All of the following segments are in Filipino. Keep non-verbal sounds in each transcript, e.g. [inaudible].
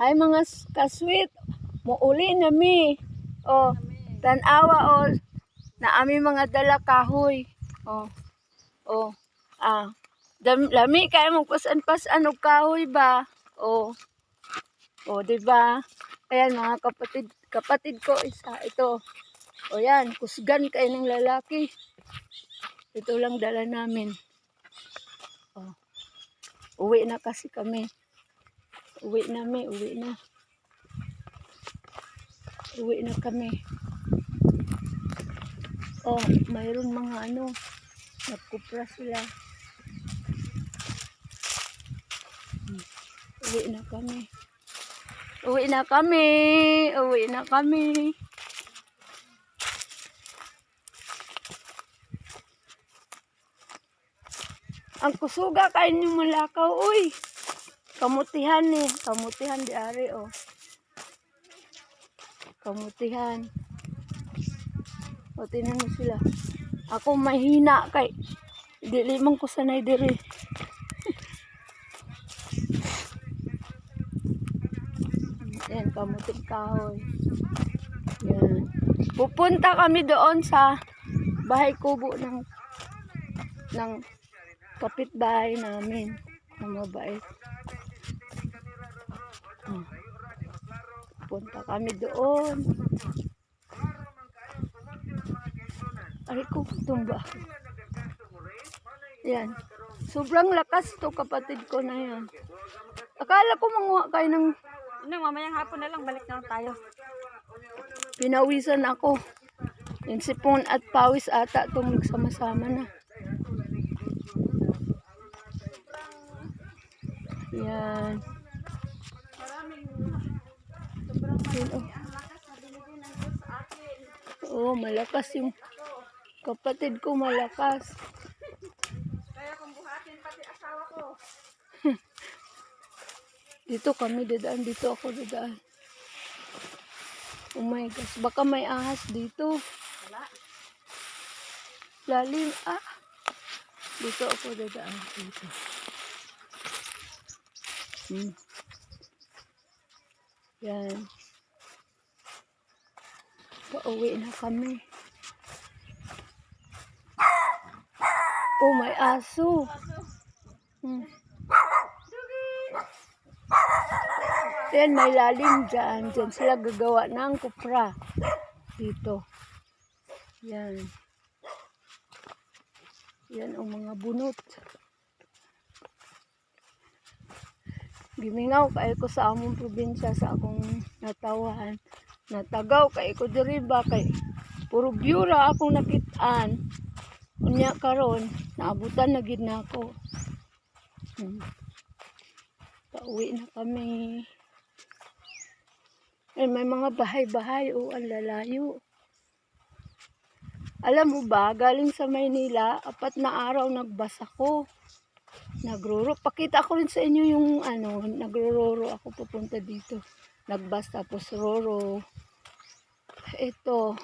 Hi mga kasweet. Muuli na mi. O, tanawa o. Na ami mga dala kahoy. O. O. Ah. Dam, lami kaya magpasan-pasan og kahoy ba? O. O, di ba? Ayan mga kapatid, kapatid ko isa ito. O yan, kusgan kayo ng lalaki. Ito lang dala namin. O. Uwi na kasi kami. Uwi na mi, uwi na. Uwi na kami. Oh, mayroon mga ano, nagkupra sila. Uwi na kami. Uwi na kami. Uwi na kami. Ang kusuga kain yung malakaw, uy. Kamutihan ni, kamutihan di ari oh. Kamutihan. O tinan mo sila. Ako mahina kay di limang ko sanay diri. [laughs] Yan, kamuting kahoy. Yan. Pupunta kami doon sa bahay kubo ng ng kapitbahay namin. Ang mabait. Hmm. Punta kami doon. Ay ko, tumba. Yan. Sobrang lakas to kapatid ko na yan. Akala ko manguha kayo ng Ano, mamayang hapon na lang, balik na lang tayo. pinawisan ako. Yung sipon at pawis ata itong nagsama-sama na. Yan. Yan, oh. Malakas yung kapatid ko malakas. Kaya kung buhatin pati asawa ko. [laughs] Dito kami dadaan, dito ako dadaan. Oh my gosh, baka may ahas dito. Wala. Lalim, ah. Dito ako dadaan, dito. Hmm. Yan. Pauwi na kami. Oh, may aso. Hmm. Yan, may lalim dyan. Dyan sila gagawa ng kupra. Dito. Yan. Yan ang mga bunot. Gimingaw kay ko sa among probinsya sa akong natawahan. Natagaw kay ko diri ba kay puro byura akong nakitaan. Unya karon naabutan na gid nako. Hmm. Pauwi na kami. Eh, may mga bahay-bahay o ang lalayo. Alam mo ba, galing sa Maynila, apat na araw nagbasa ko. Nagroro. Pakita ko rin sa inyo yung ano, nagrororo ako papunta dito. Nagbas tapos roro. Ito.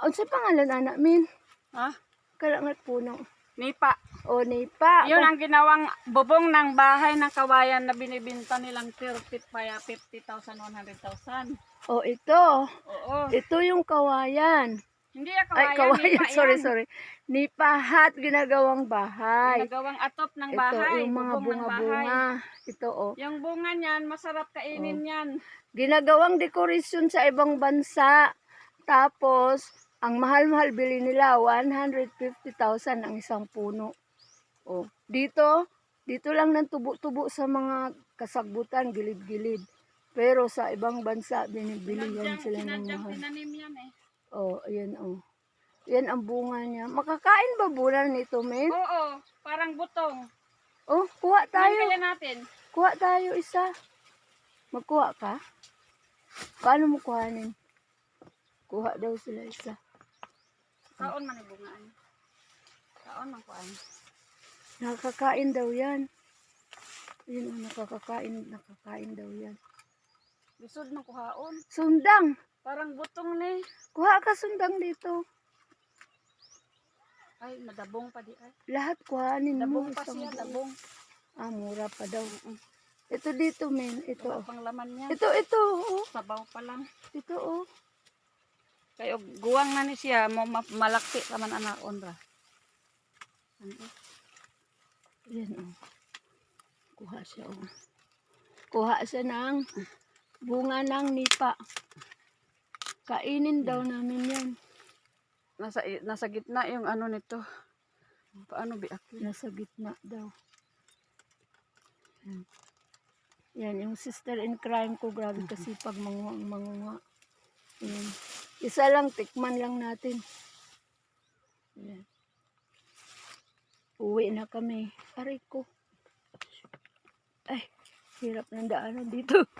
Ano sa pangalan anak min? Ha? Kalangat puno. Nipa. O nipa. Yun ang ginawang bubong ng bahay ng kawayan na binibinta nilang 30 kaya 50,000, 100,000. O ito. Oo. Ito yung kawayan. Hindi yung Ay, kawayan, kawayan. nipa [laughs] Sorry, yan. sorry. Nipahat ginagawang bahay. Ginagawang atop ng Ito, bahay. yung mga bunga-bunga. Ito, oh. Yung bunga niyan, masarap kainin yan. Ginagawang dekorasyon sa ibang bansa. Tapos, ang mahal-mahal bili nila, 150,000 ang isang puno. Oh, dito, dito lang ng tubo-tubo sa mga kasagbutan, gilid-gilid. Pero sa ibang bansa, binibili yan sila ng mahal. tinanim yan eh. Oh, ayan, oh. Yan ang bunga niya. Makakain ba bulan nito, men? Oo, parang butong. Oh, kuha Tayo. Kaya natin. Kuha tayo isa. Magkuha ka? Paano mo kuhanin? Kuha daw sila isa. Kaon man ibungaan. Kaon man kuan. Nakakain daw yan. Yun ang nakakakain, nakakain daw yan. Lisod man kuhaon. Sundang! Parang butong ni. Kuha ka sundang dito. Ay, madabong pa di ay. Lahat kuhanin mo. Dabong pa isang siya, buo. dabong. Ah, mura pa daw. Ito dito, men. Ito. Wala pang laman niya. Ito, ito. Oh. Sabaw pa lang. Ito, oh. Kayo guwang na ni siya mo ma- malaki ka man anaon ra. Ano? Yan, oh. Kuha siya, oh. Kuha siya ng bunga ng nipa. Kainin daw namin yan. Nasa nasa gitna yung ano nito. Paano biak? Nasa gitna daw. Yan. Yan, yung sister in crime ko, grabe kasi pag manguha, manguha. Yan. Isa lang, tikman lang natin. Yan. Uwi na kami. Aray ko. Ay, hirap ng daanan dito. [laughs]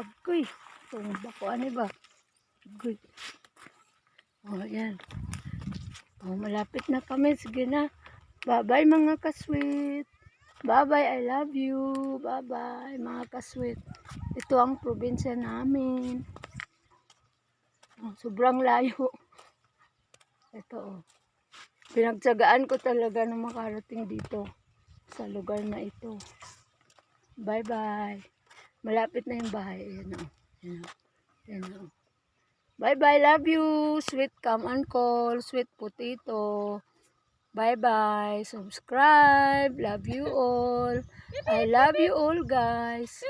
Agoy. Itong bakuan ba? Agoy. Oh, yan. Oh, malapit na kami. Sige na. Bye-bye mga kasweet. Bye-bye, I love you. Bye-bye mga kasweet. Ito ang probinsya namin. Oh, sobrang layo. Ito oh. Pinagtsagaan ko talaga na makarating dito sa lugar na ito. Bye-bye. Malapit na yung bahay. Ayan oh. Bye-bye. Love you. Sweet come and call. Sweet potato. Bye-bye. Subscribe. Love you all. I love you all, guys.